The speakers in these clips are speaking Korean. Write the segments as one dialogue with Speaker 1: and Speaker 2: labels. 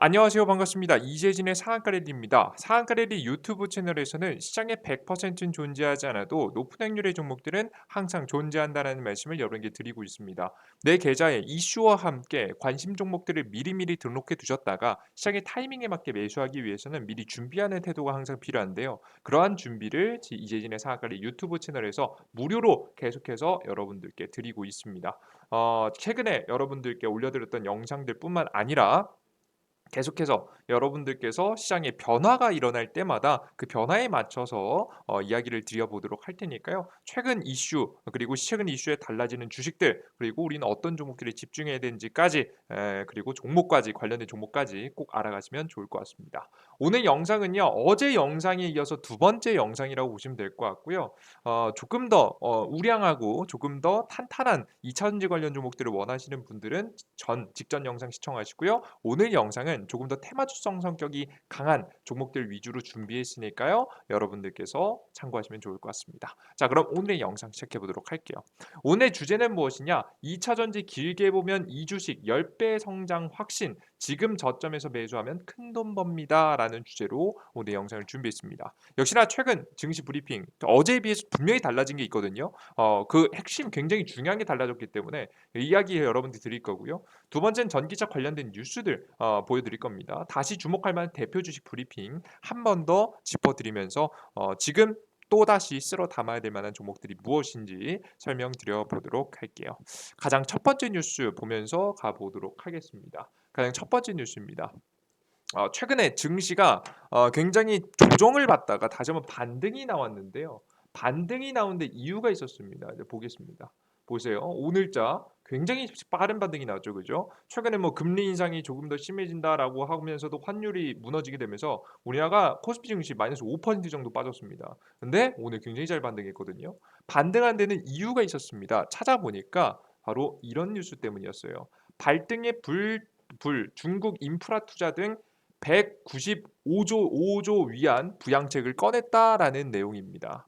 Speaker 1: 안녕하세요. 반갑습니다. 이재진의 상한가래리입니다. 상한가래리 유튜브 채널에서는 시장에 100%는 존재하지 않아도 높은 확률의 종목들은 항상 존재한다는 말씀을 여러분께 드리고 있습니다. 내 계좌에 이슈와 함께 관심 종목들을 미리미리 등록해 두셨다가 시장의 타이밍에 맞게 매수하기 위해서는 미리 준비하는 태도가 항상 필요한데요. 그러한 준비를 이재진의 상한가래 유튜브 채널에서 무료로 계속해서 여러분들께 드리고 있습니다. 어, 최근에 여러분들께 올려드렸던 영상들뿐만 아니라 계속해서 여러분들께서 시장에 변화가 일어날 때마다 그 변화에 맞춰서 어, 이야기를 드려보도록 할 테니까요. 최근 이슈 그리고 최근 이슈에 달라지는 주식들 그리고 우리는 어떤 종목들에 집중해야 되는지까지 에, 그리고 종목까지 관련된 종목까지 꼭 알아가시면 좋을 것 같습니다. 오늘 영상은요 어제 영상에 이어서 두 번째 영상이라고 보시면 될 것 같고요. 어, 조금 더 어, 우량하고 조금 더 탄탄한 2차전지 관련 종목들을 원하시는 분들은 전 직전 영상 시청하시고요. 오늘 영상은 조금 더 테마주성 성격이 강한 종목들 위주로 준비했으니까요. 여러분들께서 참고하시면 좋을 것 같습니다. 자, 그럼 오늘의 영상 시작해 보도록 할게요. 오늘 주제는 무엇이냐? 2차 전지 길게 보면 이 주식 10배 성장 확신 지금 저점에서 매수하면 큰돈 법니다. 라는 주제로 오늘 영상을 준비했습니다. 역시나 최근 증시 브리핑 어제에 비해서 분명히 달라진 게 있거든요. 어, 그 핵심 굉장히 중요한 게 달라졌기 때문에 이야기 여러분들 드릴 거고요. 두 번째는 전기차 관련된 뉴스들 어, 보여드릴 겁니다. 다시 주목할 만한 대표 주식 브리핑 한 번 더 짚어드리면서 어, 지금 또다시 쓸어 담아야 될 만한 종목들이 무엇인지 설명드려 보도록 할게요. 가장 첫 번째 뉴스 보면서 가보도록 하겠습니다. 가장 첫 번째 뉴스입니다. 어, 최근에 증시가 어, 굉장히 조정을 받다가 다시 한번 반등이 나왔는데요. 반등이 나오는데 이유가 있었습니다. 이제 보겠습니다. 보세요. 오늘자 굉장히 빠른 반등이 나왔죠. 그죠? 최근에 뭐 금리 인상이 조금 더 심해진다라고 하면서도 환율이 무너지게 되면서 우리나라가 코스피 증시 마이너스 5% 정도 빠졌습니다. 근데 오늘 굉장히 잘 반등했거든요. 반등한 데는 이유가 있었습니다. 찾아보니까 바로 이런 뉴스 때문이었어요. 발등의 불, 불 중국 인프라 투자 등 195조 5조 위안 부양책을 꺼냈다라는 내용입니다.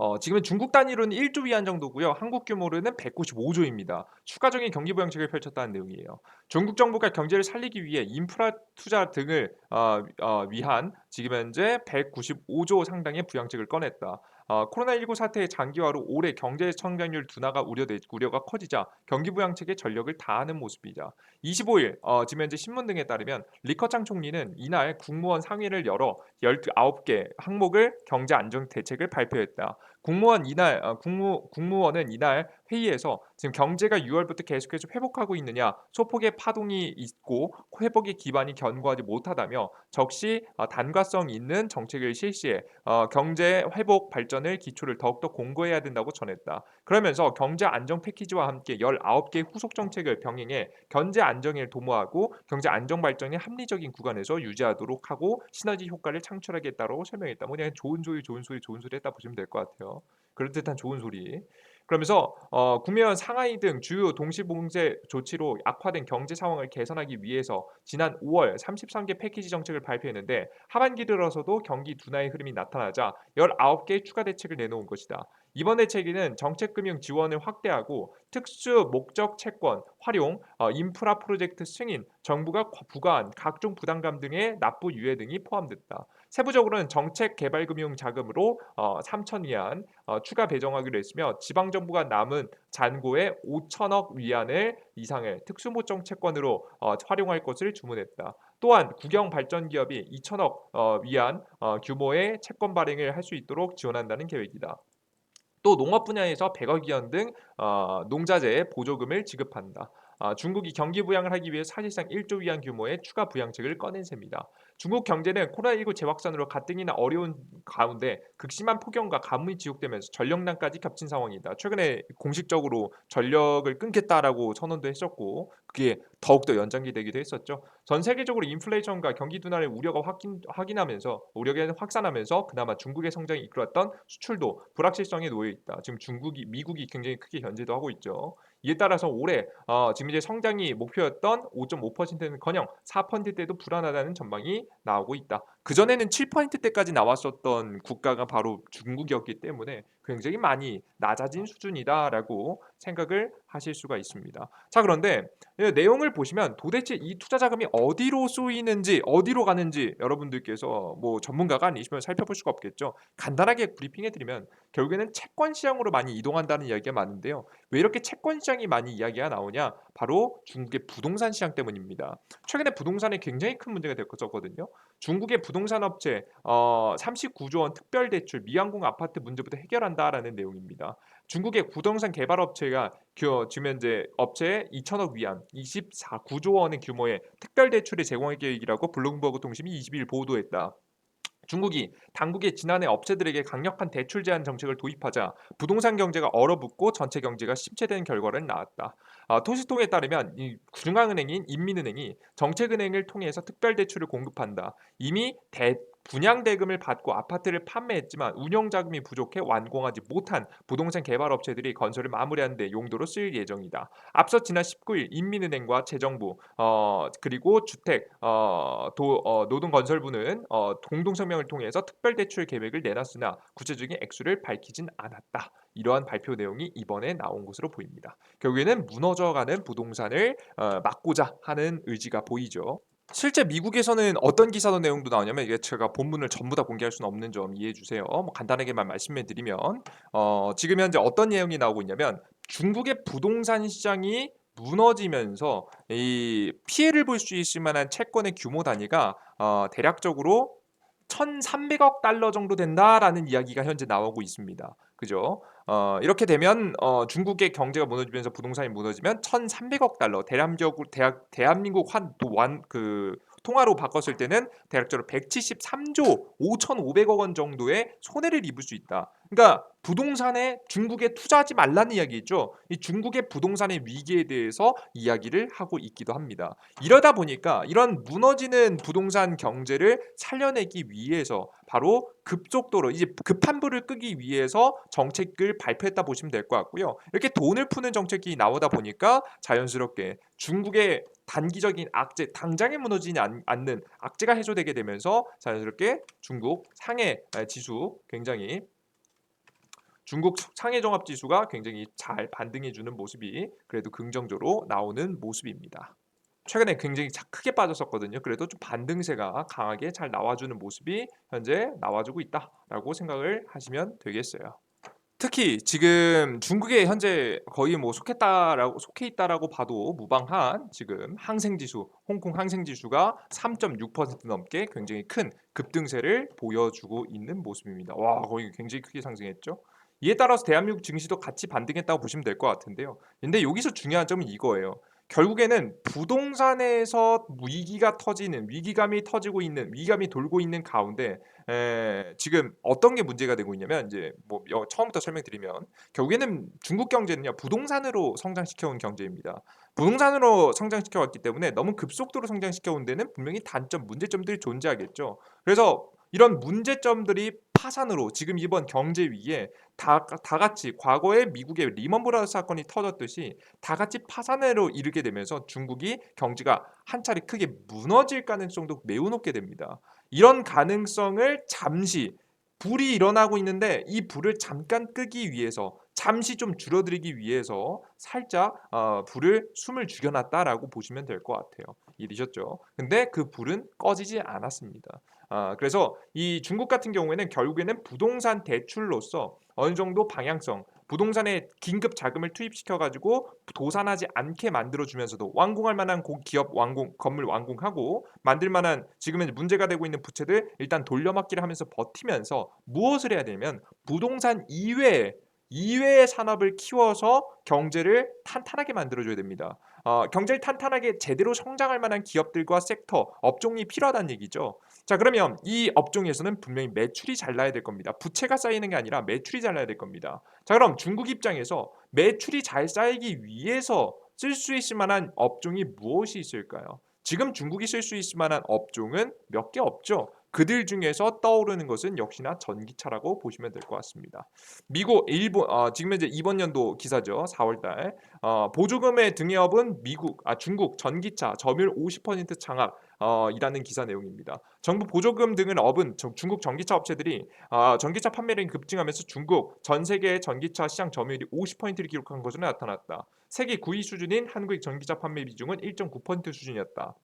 Speaker 1: 어, 지금은 중국 단위로는 1조 위안 정도고요. 한국 규모로는 195조입니다. 추가적인 경기 부양책을 펼쳤다는 내용이에요. 중국 정부가 경제를 살리기 위해 인프라 투자 등을 어, 어, 위한 지금 현재 195조 상당의 부양책을 꺼냈다. 어, 코로나19 사태의 장기화로 올해 경제 성장률 둔화가 우려가 커지자 경기 부양책에 전력을 다하는 모습이자 25일 어, 지금 현재 신문 등에 따르면 리커창 총리는 이날 국무원 상회를 열어 19개 항목을 경제 안정 대책을 발표했다. 국무원 이날 어, 국무 국무원은 이날 회의에서 지금 경제가 6월부터 계속해서 회복하고 있느냐 소폭의 파동이 있고 회복의 기반이 견고하지 못하다며 적시 어, 단과성 있는 정책을 실시해 어, 경제 회복 발전을 기초를 더욱더 공고해야 된다고 전했다. 그러면서 경제 안정 패키지와 함께 19개 후속 정책을 병행해 경제 안정을 도모하고 경제 안정 발전이 합리적인 구간에서 유지하도록 하고 시너지 효과를 창출하겠다고 설명했다. 뭐 그냥 좋은 소리 좋은 소리 좋은 소리 했다 보시면 될 것 같아요. 그럴듯한 좋은 소리. 그러면서 어, 국내외 상하이 등 주요 동시봉쇄 조치로 악화된 경제 상황을 개선하기 위해서 지난 5월 33개 패키지 정책을 발표했는데 하반기 들어서도 경기 둔화의 흐름이 나타나자 19개의 추가 대책을 내놓은 것이다. 이번 대책에는 정책금융 지원을 확대하고 특수 목적 채권 활용, 어, 인프라 프로젝트 승인, 정부가 부과한 각종 부담감 등의 납부 유예 등이 포함됐다. 세부적으로는 정책 개발 금융 자금으로 어, 3천 위안 어, 추가 배정하기로 했으며 지방 정부가 남은 잔고의 5천억 위안을 이상의 특수모정 채권으로 어, 활용할 것을 주문했다. 또한 국영 발전 기업이 2천억 어, 위안 어, 규모의 채권 발행을 할 수 있도록 지원한다는 계획이다. 또 농업 분야에서 100억 위안 등 어, 농자재 보조금을 지급한다. 아, 중국이 경기 부양을 하기 위해 사실상 1조 위안 규모의 추가 부양책을 꺼낸 셈이다. 중국 경제는 코로나19 재확산으로 가뜩이나 어려운 가운데 극심한 폭염과 가뭄이 지속되면서 전력난까지 겹친 상황이다. 최근에 공식적으로 전력을 끊겠다라고 선언도 했었고 그게 더욱더 연장기되기도 했었죠. 전 세계적으로 인플레이션과 경기 둔화의 우려가 확인, 확인하면서 우려가 확산하면서 그나마 중국의 성장이 이끌었던 수출도 불확실성에 놓여 있다. 지금 중국이 미국이 굉장히 크게 견제도 하고 있죠. 이에 따라서 올해 어, 지금 이제 성장이 목표였던 5.5%는 커녕 4%대도 불안하다는 전망이 나오고 있다. 그 전에는 7%대까지 나왔었던 국가가 바로 중국이었기 때문에 굉장히 많이 낮아진 수준이다라고 생각을 하실 수가 있습니다. 자 그런데 예, 내용을 보시면 도대체 이 투자 자금이 어디로 쏘이는지 어디로 가는지 여러분들께서 뭐 전문가가 아니시면 살펴볼 수가 없겠죠. 간단하게 브리핑해 드리면 결국에는 채권 시장으로 많이 이동한다는 이야기가 많은데요. 왜 이렇게 채권 시장이 많이 이야기가 나오냐? 바로 중국의 부동산 시장 때문입니다. 최근에 부동산에 굉장히 큰 문제가 됐었거든요. 중국의 부동산 업체 어, 39조 원 특별 대출 미항공 아파트 문제부터 해결한다라는 내용입니다. 중국의 부동산 개발 업체가 지금 현재 업체에 2천억 위안 24 9조 원의 규모의 특별 대출을 제공할 계획이라고 블룸버그 통신이 20일 보도했다. 중국이 당국의 지난해 업체들에게 강력한 대출 제한 정책을 도입하자 부동산 경제가 얼어붙고 전체 경제가 침체된 결과를 낳았다. 아, 토시통에 따르면 이 중앙은행인 인민은행이 정책은행을 통해서 특별 대출을 공급한다. 이미 대, 분양 대금을 받고 아파트를 판매했지만 운영 자금이 부족해 완공하지 못한 부동산 개발 업체들이 건설을 마무리하는 데 용도로 쓰일 예정이다. 앞서 지난 19일 인민은행과 재정부 어, 그리고 주택 어, 도, 어, 노동건설부는 어, 공동 성명을 통해서 특별 대출 계획을 내놨으나 구체적인 액수를 밝히진 않았다. 이러한 발표 내용이 이번에 나온 것으로 보입니다. 결국에는 무너져가는 부동산을 어, 막고자 하는 의지가 보이죠. 실제 미국에서는 어떤 기사도 내용도 나오냐면 이게 제가 본문을 전부 다 공개할 수는 없는 점 이해해 주세요. 뭐 간단하게만 말씀해 드리면 어, 지금 현재 어떤 내용이 나오고 있냐면 중국의 부동산 시장이 무너지면서 이 피해를 볼 수 있을 만한 채권의 규모 단위가 어, 대략적으로 1,300억 달러 정도 된다라는 이야기가 현재 나오고 있습니다. 그죠? 어, 이렇게 되면 어, 중국의 경제가 무너지면서 부동산이 무너지면 1,300억 달러 대한민국 대한민국 환완그 통화로 바꿨을 때는 대략적으로 173조 5,500억 원 정도의 손해를 입을 수 있다. 그러니까 부동산에 중국에 투자하지 말라는 이야기죠. 이 중국의 부동산의 위기에 대해서 이야기를 하고 있기도 합니다. 이러다 보니까 이런 무너지는 부동산 경제를 살려내기 위해서 바로 급속도로 이제 급한 불을 끄기 위해서 정책을 발표했다 보시면 될 것 같고요. 이렇게 돈을 푸는 정책이 나오다 보니까 자연스럽게 중국의 단기적인 악재, 당장에 무너지지 않 는 악재가 해소되게 되면서 자연스럽게 중국 상해 지수 굉장히 중국 상해 종합 지수가 굉장히 잘 반등해 주는 모습이 그래도 긍정적으로 나오는 모습입니다. 최근에 굉장히 크게 빠졌었거든요. 그래도 좀 반등세가 강하게 잘 나와주는 모습이 현재 나와주고 있다라고 생각을 하시면 되겠어요. 특히 지금 중국에 현재 거의 뭐 속했다라고 속해 있다라고 봐도 무방한 지금 항생 지수, 홍콩 항생 지수가 3.6% 넘게 굉장히 큰 급등세를 보여주고 있는 모습입니다. 와, 거의 굉장히 크게 상승했죠. 이에 따라서 대한민국 증시도 같이 반등했다고 보시면 될 것 같은데요. 근데 여기서 중요한 점은 이거예요. 결국에는 부동산에서 위기가 터지는 위기감이 터지고 있는 위기감이 돌고 있는 가운데 에, 지금 어떤 게 문제가 되고 있냐면 이제 뭐 처음부터 설명드리면 결국에는 중국 경제는요 부동산으로 성장시켜 온 경제입니다. 부동산으로 성장시켜 왔기 때문에 너무 급속도로 성장시켜 온 데는 분명히 단점 문제점들이 존재하겠죠. 그래서 이런 문제점들이 파산으로 지금 이번 경제 위기에 다, 다 같이 과거에 미국의 리먼 브라더스 사건이 터졌듯이 다 같이 파산으로 이르게 되면서 중국이 경제가 한 차례 크게 무너질 가능성도 매우 높게 됩니다. 이런 가능성을 잠시 불이 일어나고 있는데 이 불을 잠깐 끄기 위해서 잠시 좀 줄어들이기 위해서 살짝 어, 불을 숨을 죽여놨다라고 보시면 될 것 같아요. 이해되셨죠? 근데 그 불은 꺼지지 않았습니다. 아, 그래서 이 중국 같은 경우에는 결국에는 부동산 대출로서 어느 정도 방향성, 부동산에 긴급 자금을 투입시켜 가지고 도산하지 않게 만들어 주면서도 완공할 만한 기업 완공 건물 완공하고 만들 만한 지금은 문제가 되고 있는 부채들 일단 돌려막기를 하면서 버티면서 무엇을 해야 되면 부동산 이외에 이외의 산업을 키워서 경제를 탄탄하게 만들어줘야 됩니다. 어, 경제를 탄탄하게 제대로 성장할 만한 기업들과 섹터, 업종이 필요하다는 얘기죠. 자, 그러면 이 업종에서는 분명히 매출이 잘 나야 될 겁니다. 부채가 쌓이는 게 아니라 매출이 잘 나야 될 겁니다. 자, 그럼 중국 입장에서 매출이 잘 쌓이기 위해서 쓸 수 있을 만한 업종이 무엇이 있을까요? 지금 중국이 쓸 수 있을 만한 업종은 몇 개 없죠. 그들 중에서 떠오르는 것은 역시나 전기차라고 보시면 될 것 같습니다. 미국, 일본, 어, 지금 현재 이번 연도 기사죠. 4월달 어, 보조금의 등해업은 미국, 아 중국 전기차 점유율 50% 장악 어, 이라는 기사 내용입니다. 정부 보조금 등을 업은 중국 전기차 업체들이 어, 전기차 판매량이 급증하면서 중국 전 세계의 전기차 시장 점유율이 50%를 기록한 것으로 나타났다. 세계 9위 수준인 한국의 전기차 판매 비중은 1.9% 수준이었다.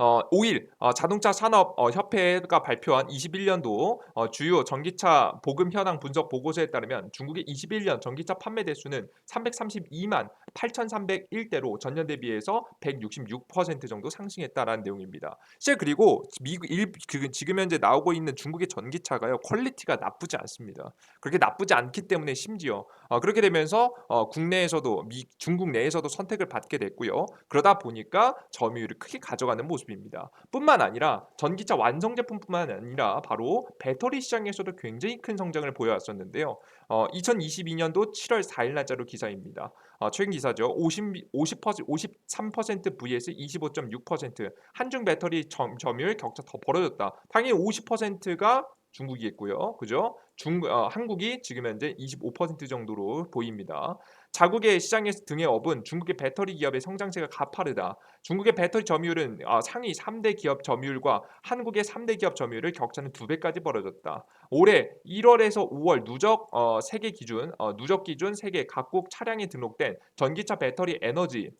Speaker 1: 어, 5일 어, 자동차 산업 어, 협회가 발표한 21년도 어, 주요 전기차 보급 현황 분석 보고서에 따르면 중국의 21년 전기차 판매 대수는 332만 8,301대로 전년 대비해서 166% 정도 상승했다라는 내용입니다. 실제 그리고 미국 일, 그, 지금 현재 나오고 있는 중국의 전기차가요 퀄리티가 나쁘지 않습니다. 그렇게 나쁘지 않기 때문에 심지어 어, 그렇게 되면서 어, 국내에서도 미, 중국 내에서도 선택을 받게 됐고요. 그러다 보니까 점유율을 크게 가져가는 모습. 모습입니다. 뿐만 아니라 전기차 완성 제품뿐만 아니라 바로 배터리 시장에서도 굉장히 큰 성장을 보여왔었는데요. 어, 2022년도 7월 4일 날짜로 기사입니다. 어, 최근 기사죠. 50, 50% 53% vs 25.6% 한중 배터리 점, 점유율 격차 더 벌어졌다. 당연히 50%가 중국이겠고요. 그죠? 중, 어, 한국이 지금 현재 25% 정도로 보입니다. 자국의 시장의 등의 업은 중국의 배터리 기업의 성장세가 가파르다. 중국의 배터리 점유율은 어, 상위 3대 기업 점유율과 한국의 3대 기업 점유율을 격차는 2배까지 벌어졌다. 올해 1월에서 5월 누적 어, 세계 기준 어, 누적 기준 세계 각국 차량에 등록된 전기차 배터리 에너지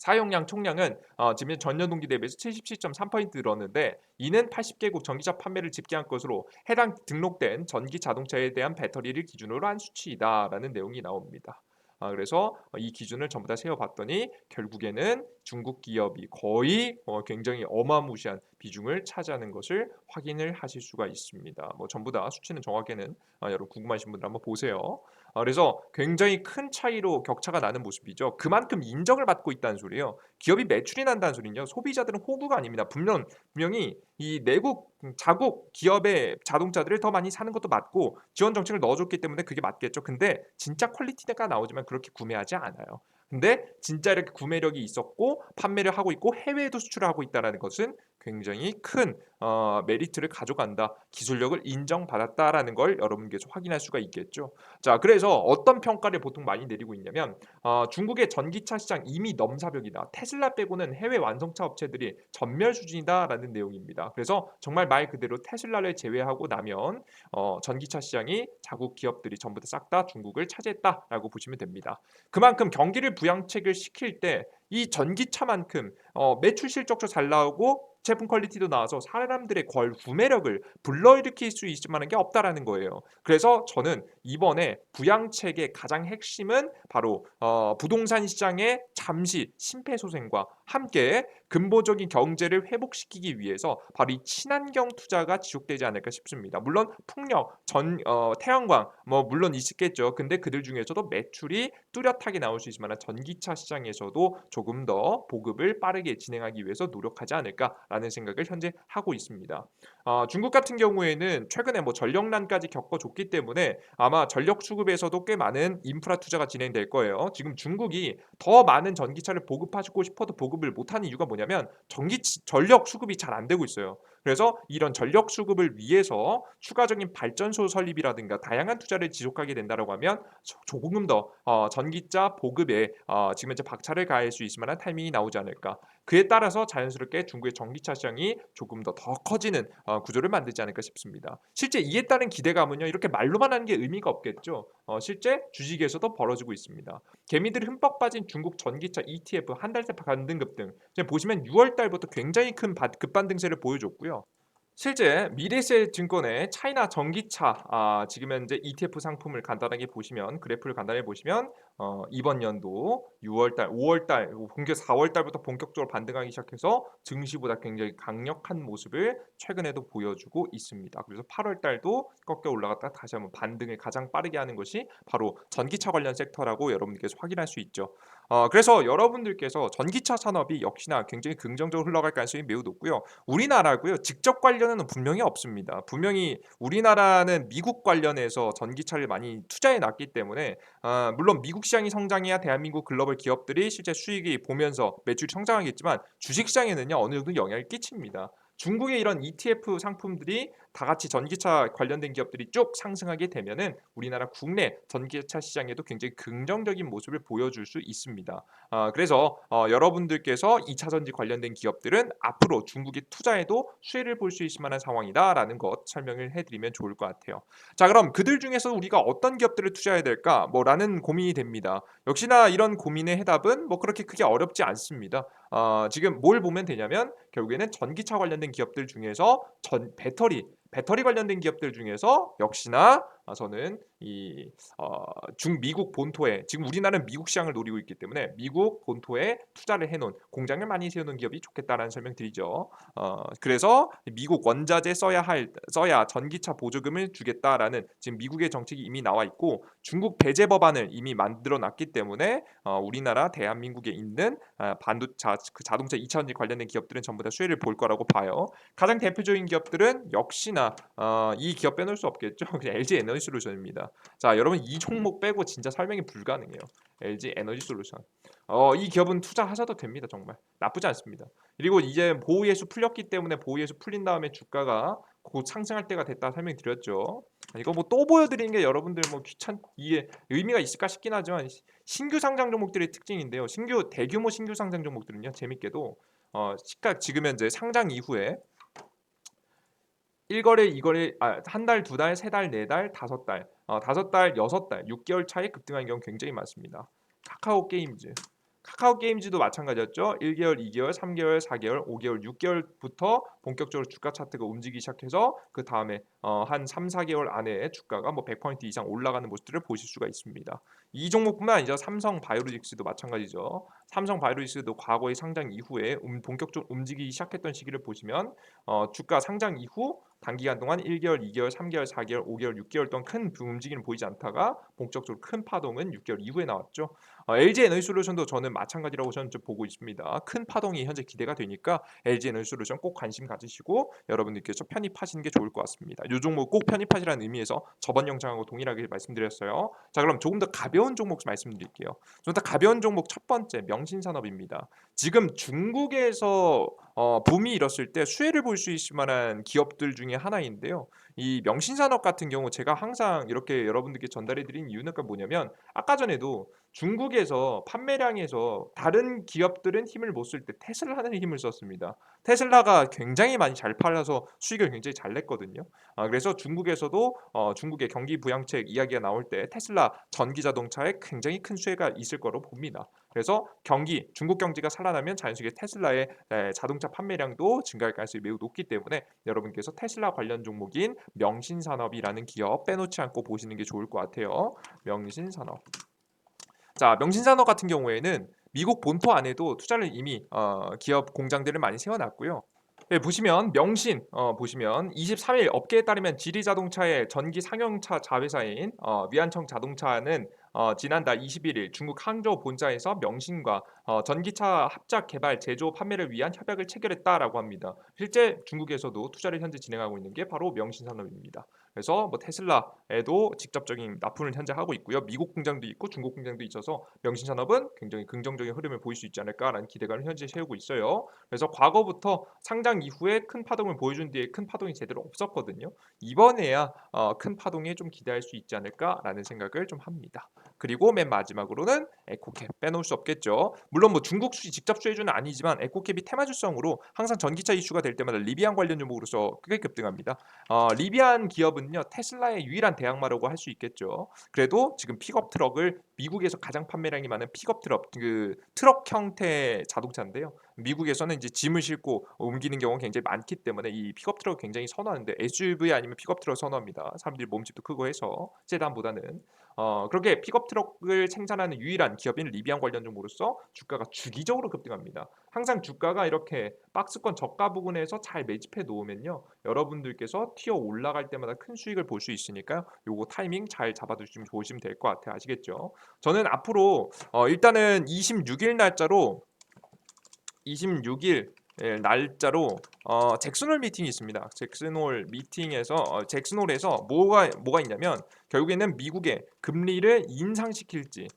Speaker 1: 사용량 총량은 어, 지금 전년 동기 대비해서 77.3% 늘었는데 이는 80개국 전기차 판매를 집계한 것으로 해당 등록된 전기 자동차에 대한 배터리를 기준으로 한 수치이다라는 내용이 나옵니다. 아, 그래서 이 기준을 전부 다 세워봤더니 결국에는 중국 기업이 거의 어, 굉장히 어마무시한 비중을 차지하는 것을 확인을 하실 수가 있습니다. 뭐 전부 다 수치는 정확히는 아, 여러분 궁금하신 분들 한번 보세요. 아, 그래서 굉장히 큰 차이로 격차가 나는 모습이죠. 그만큼 인정을 받고 있다는 소리예요. 기업이 매출이 난다는 소리는요. 소비자들은 호구가 아닙니다. 분명 분명히 이 내국 자국 기업의 자동차들을 더 많이 사는 것도 맞고 지원 정책을 넣어줬기 때문에 그게 맞겠죠. 근데 진짜 퀄리티가 나오지만 그렇게 구매하지 않아요. 근데 진짜 이렇게 구매력이 있었고 판매를 하고 있고 해외에도 수출을 하고 있다는 것은 굉장히 큰 어, 메리트를 가져간다. 기술력을 인정받았다라는 걸 여러분께서 확인할 수가 있겠죠. 자, 그래서 어떤 평가를 보통 많이 내리고 있냐면 어, 중국의 전기차 시장 이미 넘사벽이다. 테슬라 빼고는 해외 완성차 업체들이 전멸 수준이다라는 내용입니다. 그래서 정말 말 그대로 테슬라를 제외하고 나면 어, 전기차 시장이 자국 기업들이 전부 다 싹 다 중국을 차지했다라고 보시면 됩니다. 그만큼 경기를 부양책을 시킬 때 이 전기차만큼 어, 매출 실적도 잘 나오고 제품 퀄리티도 나와서 사람들의 걸 구매력을 불러일으킬 수 있을 만한 게 없다라는 거예요. 그래서 저는 이번에 부양책의 가장 핵심은 바로 어, 부동산 시장의 잠시 심폐소생과 함께 근본적인 경제를 회복시키기 위해서 바로 이 친환경 투자가 지속되지 않을까 싶습니다. 물론 풍력, 전 어, 태양광 뭐 물론 있겠죠. 근데 그들 중에서도 매출이 뚜렷하게 나올 수 있을 만한 전기차 시장에서도 조금 더 보급을 빠르게 진행하기 위해서 노력하지 않을까라는 생각을 현재 하고 있습니다. 어, 중국 같은 경우에는 최근에 뭐 전력난까지 겪어줬기 때문에 아마 전력 수급에서도 꽤 많은 인프라 투자가 진행될 거예요. 지금 중국이 더 많은 전기차를 보급하고 싶어도 보급을 못하는 이유가 뭐냐 면 전기 전력 수급이 잘 안 되고 있어요. 그래서 이런 전력 수급을 위해서 추가적인 발전소 설립이라든가 다양한 투자를 지속하게 된다고 하면 조금 더 어, 전기차 보급에 어, 지금 현재 박차를 가할 수 있을 만한 타이밍이 나오지 않을까. 그에 따라서 자연스럽게 중국의 전기차 시장이 조금 더 더 커지는 어, 구조를 만들지 않을까 싶습니다. 실제 이에 따른 기대감은요 이렇게 말로만 하는 게 의미가 없겠죠. 어, 실제 주식에서도 벌어지고 있습니다. 개미들이 흠뻑 빠진 중국 전기차 ETF 한 달새 반등급 등 보시면 6월 달부터 굉장히 큰 급반등세를 보여줬고요. 실제 미래세 증권의 차이나 전기차 아, 지금 현재 ETF 상품을 간단하게 보시면 그래프를 간단히 보시면 어, 이번 연도 6월달, 5월달, 본격 4월달부터 본격적으로 반등하기 시작해서 증시보다 굉장히 강력한 모습을 최근에도 보여주고 있습니다. 그래서 8월달도 꺾여 올라갔다 다시 한번 반등을 가장 빠르게 하는 것이 바로 전기차 관련 섹터라고 여러분께서 확인할 수 있죠. 어 그래서 여러분들께서 전기차 산업이 역시나 굉장히 긍정적으로 흘러갈 가능성이 매우 높고요. 우리나라고요. 직접 관련은 분명히 없습니다. 분명히 우리나라는 미국 관련해서 전기차를 많이 투자해 놨기 때문에 아 물론 미국 시장이 성장해야 대한민국 글로벌 기업들이 실제 수익이 보면서 매출이 성장하겠지만 주식 시장에는요. 어느 정도 영향을 끼칩니다. 중국의 이런 ETF 상품들이 다 같이 전기차 관련된 기업들이 쭉 상승하게 되면은 우리나라 국내 전기차 시장에도 굉장히 긍정적인 모습을 보여줄 수 있습니다. 아 그래서 어 여러분들께서 2차 전지 관련된 기업들은 앞으로 중국에 투자해도 수혜를 볼 수 있을 만한 상황이다라는 것 설명을 해 드리면 좋을 것 같아요. 자 그럼 그들 중에서 우리가 어떤 기업들을 투자해야 될까? 뭐라는 고민이 됩니다. 역시나 이런 고민의 해답은 뭐 그렇게 크게 어렵지 않습니다. 어 지금 뭘 보면 되냐면 결국에는 전기차 관련된 기업들 중에서 전 배터리 배터리 관련된 기업들 중에서 역시나 아 저는 이 어 중미국 본토에 지금 우리나라는 미국 시장을 노리고 있기 때문에 미국 본토에 투자를 해 놓은 공장을 많이 놓은 기업이 좋겠다라는 설명 드리죠. 어 그래서 미국 원자재 써야 할 써야 전기차 보조금을 주겠다라는 지금 미국의 정책이 이미 나와 있고 중국 배제 법안을 이미 만들어 놨기 때문에 어 우리나라 대한민국에 있는 아 반도 자그 자동차 2차 전지 관련된 기업들은 전부 다 수혜를 볼 거라고 봐요. 가장 대표적인 기업들은 역시나 어 이 기업 빼놓을 수 없겠죠. 그냥 LG 에너지 솔루션입니다. 자 여러분 이 종목 빼고 진짜 설명이 불가능해요. LG 에너지 솔루션. 어 이 기업은 투자하셔도 됩니다 정말. 나쁘지 않습니다. 그리고 이제 보호 예수 풀렸기 때문에 보호 예수 풀린 다음에 주가가 곧 상승할 때가 됐다 설명드렸죠. 이거 뭐 또 보여드리는 게 여러분들 뭐 귀찮 이게 의미가 있을까 싶긴 하지만 시 신규 상장 종목들의 특징인데요. 신규 대규모 신규 상장 종목들은요 재밌게도 어 시가 지금 현재 상장 이후에 1거래, 2거래 아1 달, 2 달, 3 달, 4 달, 5 달, 어5 달, 6 달, 6개월 차에 급등한 경우 굉장히 많습니다. 카카오 게임즈. 카카오 게임즈도 마찬가지였죠. 1개월, 2개월, 3개월, 4개월, 5개월, 6개월부터 본격적으로 주가 차트가 움직이기 시작해서 그 다음에 어 한 3-4개월 안에 주가가 뭐 100% 이상 올라가는 모습들을 보실 수가 있습니다. 이 종목뿐만 아니죠. 삼성 바이오로직스도 마찬가지죠. 삼성 바이오로직스도 과거의 상장 이후에 음 본격적으로 움직이기 시작했던 시기를 보시면 어 주가 상장 이후 단기간 동안 1개월, 2개월, 3개월, 4개월, 5개월, 6개월 동안 큰 움직임을 보이지 않다가 본격적으로 큰 파동은 6개월 이후에 나왔죠. 어 LG 에너지 솔루션도 저는 마찬가지라고 저는 좀 보고 있습니다. 큰 파동이 현재 기대가 되니까 LG 에너지 솔루션 꼭 관심 가지시고 여러분들께서 편입하시는 게 좋을 것 같습니다. 요 종목 꼭 편입하시라는 의미에서 저번 영상하고 동일하게 말씀드렸어요. 자 그럼 조금 더 가벼운 종목 말씀드릴게요. 좀 더 가벼운 종목 첫 번째 명신산업입니다. 지금 중국에서 어 붐이 일었을 때 수혜를 볼 수 있을 만한 기업들 중에 하나인데요. 이 명신산업 같은 경우 제가 항상 이렇게 여러분들께 전달해 드린 이유는 그 뭐냐면 아까 전에도 중국에서 판매량에서 다른 기업들은 힘을 못 쓸 때 테슬라는 힘을 썼습니다. 테슬라가 굉장히 많이 잘 팔려서 수익을 굉장히 잘 냈거든요. 아 그래서 중국에서도 어 중국의 경기 부양책 이야기가 나올 때 테슬라 전기 자동차에 굉장히 큰 수혜가 있을 거로 봅니다. 그래서 경기 중국 경제가 살아나면 자연스럽게 테슬라의 에 자동차 판매량도 증가할 가능성이 매우 높기 때문에 여러분께서 테슬라 관련 종목인 명신산업이라는 기업 빼놓지 않고 보시는 게 좋을 것 같아요. 명신산업. 자 명신산업 같은 경우에는 미국 본토 안에도 투자를 이미 어 기업 공장들을 많이 세워 놨고요. 예 보시면 명신 어 보시면 23일 업계에 따르면 지리자동차의 전기 상용차 자회사인 어 위안청 자동차는 어 지난달 21일 중국 항저우 본사에서 명신과 어 전기차 합작 개발, 제조, 판매를 위한 협약을 체결했다라고 합니다. 실제 중국에서도 투자를 현재 진행하고 있는 게 바로 명신 산업입니다. 그래서 뭐 테슬라에도 직접적인 납품을 현재 하고 있고요. 미국 공장도 있고 중국 공장도 있어서 명신 산업은 굉장히 긍정적인 흐름을 보일 수 있지 않을까라는 기대감을 현재 세우고 있어요. 그래서 과거부터 상장 이후에 큰 파동을 보여준 뒤에 큰 파동이 제대로 없었거든요. 이번에야 어 큰 파동에 좀 기대할 수 있지 않을까라는 생각을 좀 합니다. 그리고 맨 마지막으로는 에코캡 빼놓을 수 없겠죠. 물론 뭐 중국 수지 직접 수혜주는 아니지만 에코캡이 테마주성으로 항상 전기차 이슈가 될 때마다 리비안 관련 종목으로서 크게 급등합니다. 어 리비안 기업은요 테슬라의 유일한 대항마라고 할 수 있겠죠. 그래도 지금 픽업 트럭을 미국에서 가장 판매량이 많은 픽업 트럭 그 트럭 형태 자동차인데요. 미국에서는 이제 짐을 싣고 옮기는 경우가 굉장히 많기 때문에 이 픽업 트럭을 굉장히 선호하는데 SUV 아니면 픽업 트럭 선호합니다. 사람들이 몸집도 크고 해서 세단보다는 어 그렇게 픽업 트럭을 생산하는 유일한 기업인 리비안 관련 종목으로서 주가가 주기적으로 급등합니다. 항상 주가가 이렇게 박스권 저가 부근에서 잘 매집해 놓으면요. 여러분들께서 튀어 올라갈 때마다 큰 수익을 볼 수 있으니까요. 요거 타이밍 잘 잡아 두시면 좋으시면 될 것 같아요. 아시겠죠? 저는 앞으로 어 일단은 26일 날짜로 26일 예, 날짜로 어, 잭슨홀 미팅이 있습니다. 잭슨홀 미팅에서 어, 잭슨홀에서 뭐가 뭐가 있냐면 결국에는 미국의 금리를 인상시킬지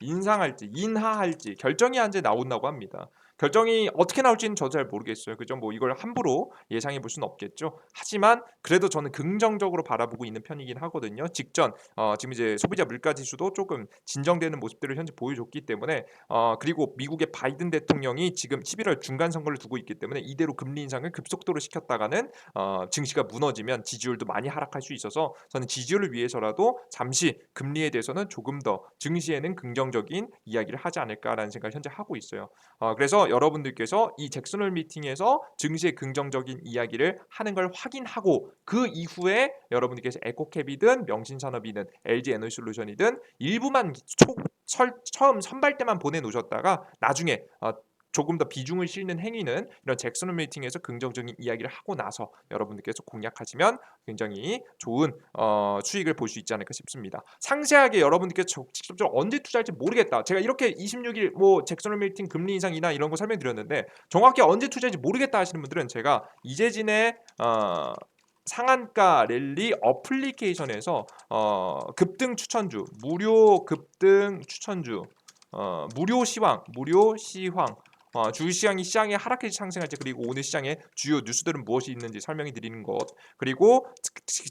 Speaker 1: 인상할지 인하할지 결정이 한제 나온다고 합니다. 결정이 어떻게 나올지는 저도 잘 모르겠어요. 그죠? 뭐 이걸 함부로 예상해 볼 수는 없겠죠. 하지만 그래도 저는 긍정적으로 바라보고 있는 편이긴 하거든요. 직전 어, 지금 이제 소비자 물가 지수도 조금 진정되는 모습들을 현재 보여줬기 때문에 어, 그리고 미국의 바이든 대통령이 지금 11월 중간 선거를 두고 있기 때문에 이대로 금리 인상을 급속도로 시켰다가는 어, 증시가 무너지면 지지율도 많이 하락할 수 있어서 저는 지지율을 위해서라도 잠시 금리에 대해서는 조금 더 증시에는 긍정적인 이야기를 하지 않을까라는 생각을 현재 하고 있어요. 어, 그래서 여러분들께서 이 잭슨홀 미팅에서 증시의 긍정적인 이야기를 하는 걸 확인하고 그 이후에 여러분들께서 에코캡이든 명신산업이든 LG 에너지솔루션이든 일부만 초, 설, 처음 선발 때만 보내놓으셨다가 나중에 어, 조금 더 비중을 실는 행위는 이런 잭슨 미팅에서 긍정적인 이야기를 하고 나서 여러분들께서 공략하시면 굉장히 좋은 어, 수익을 볼 수 있지 않을까 싶습니다. 상세하게 여러분들께서 직접적으로 언제 투자할지 모르겠다. 제가 이렇게 26일 뭐 잭슨 미팅 금리 인상 이나 이런 거 설명드렸는데 정확히 언제 투자할지 모르겠다 하시는 분들은 제가 이재진의 어, 상한가 랠리 어플리케이션에서 어, 급등 추천주 무료 급등 추천주 어, 무료 시황 무료 시황 어, 주시장이 시장에 하락해지 상승할지 그리고 오늘 시장에 주요 뉴스들은 무엇이 있는지 설명해 드리는 것 그리고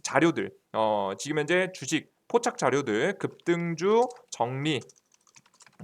Speaker 1: 자료들 어, 지금 현재 주식 포착 자료들 급등주 정리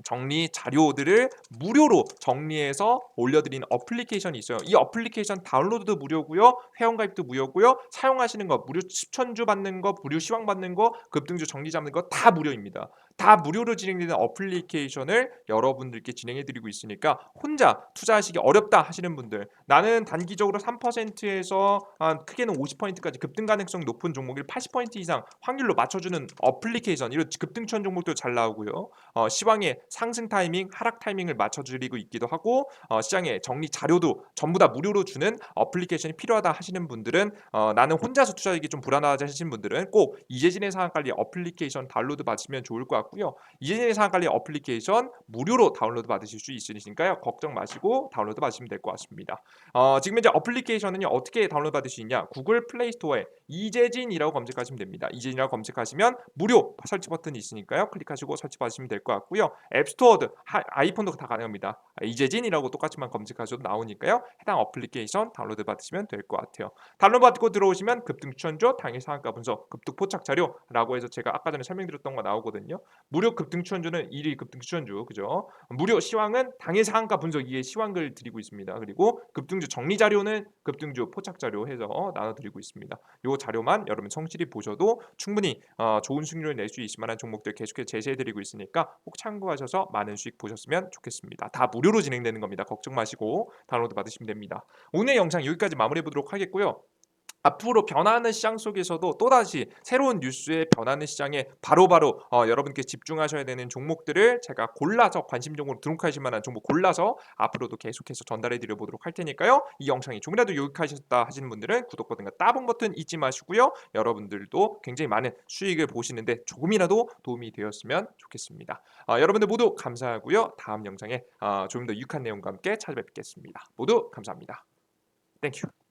Speaker 1: 정리 자료들을 무료로 정리해서 올려드리는 어플리케이션이 있어요. 이 어플리케이션 다운로드도 무료고요. 회원가입도 무료고요. 사용하시는 거 무료 추천주 받는 거, 무료 시황 받는 거, 급등주 정리 잡는 거 다 무료입니다. 다 무료로 진행되는 어플리케이션을 여러분들께 진행해 드리고 있으니까 혼자 투자하시기 어렵다 하시는 분들 나는 단기적으로 3%에서 한 크게는 50%까지 급등 가능성 높은 종목을 80% 이상 확률로 맞춰주는 어플리케이션 이런 급등천 종목도 잘 나오고요. 어, 시황의 상승 타이밍, 하락 타이밍을 맞춰드리고 있기도 하고 어, 시장의 정리 자료도 전부 다 무료로 주는 어플리케이션이 필요하다 하시는 분들은 어, 나는 혼자서 투자하기 좀 불안하다 하시는 분들은 꼭 이재진의 상한관리 어플리케이션 다운로드 받으시면 좋을 것 같고 요. 이재진의 상한관리 어플리케이션 무료로 다운로드 받으실 수 있으니까요. 걱정 마시고 다운로드 받으시면 될 것 같습니다. 어, 지금 현재 어플리케이션은요 어떻게 다운로드 받을 수 있냐? 구글 플레이 스토어에 이재진이라고 검색하시면 됩니다. 이재진이라고 검색하시면 무료 설치 버튼이 있으니까요. 클릭하시고 설치 받으시면 될 것 같고요. 앱스토어도 아이폰도 다 가능합니다. 이재진이라고 똑같이만 검색하셔도 나오니까요. 해당 어플리케이션 다운로드 받으시면 될 것 같아요. 다운로드 받고 들어오시면 급등 추천조, 당일 상한가 분석, 급등 포착 자료라고 해서 제가 아까 전에 설명드렸던 거 나오거든요. 무료 급등 추천주는 1일 급등 추천주, 그죠? 무료 시황은 당일 상한가 분석 이에 시황을 드리고 있습니다. 그리고 급등주 정리 자료는 급등주 포착 자료 해서 나눠 드리고 있습니다. 요 자료만 여러분 성실히 보셔도 충분히 어, 좋은 수익률을 낼 수 있을 만한 종목들 계속해서 제시해 드리고 있으니까 꼭 참고하셔서 많은 수익 보셨으면 좋겠습니다. 다 무료로 진행되는 겁니다. 걱정 마시고 다운로드 받으시면 됩니다. 오늘 영상 여기까지 마무리해 보도록 하겠고요. 앞으로 변화하는 시장 속에서도 또다시 새로운 뉴스에 변하는 시장에 바로 바로 어, 여러분께 집중하셔야 되는 종목들을 제가 골라서 관심 종목으로 등록하실 만한 종목 골라서 앞으로도 계속해서 전달해 드려 보도록 할 테니까요. 이 영상이 조금이라도 유익하셨다 하시는 분들은 구독 버튼과 따봉 버튼 잊지 마시고요. 여러분들도 굉장히 많은 수익을 보시는데 조금이라도 도움이 되었으면 좋겠습니다. 어, 여러분들 모두 감사하고요. 다음 영상에 어, 좀더 유익한 내용과 함께 찾아뵙겠습니다. 모두 감사합니다. 땡큐.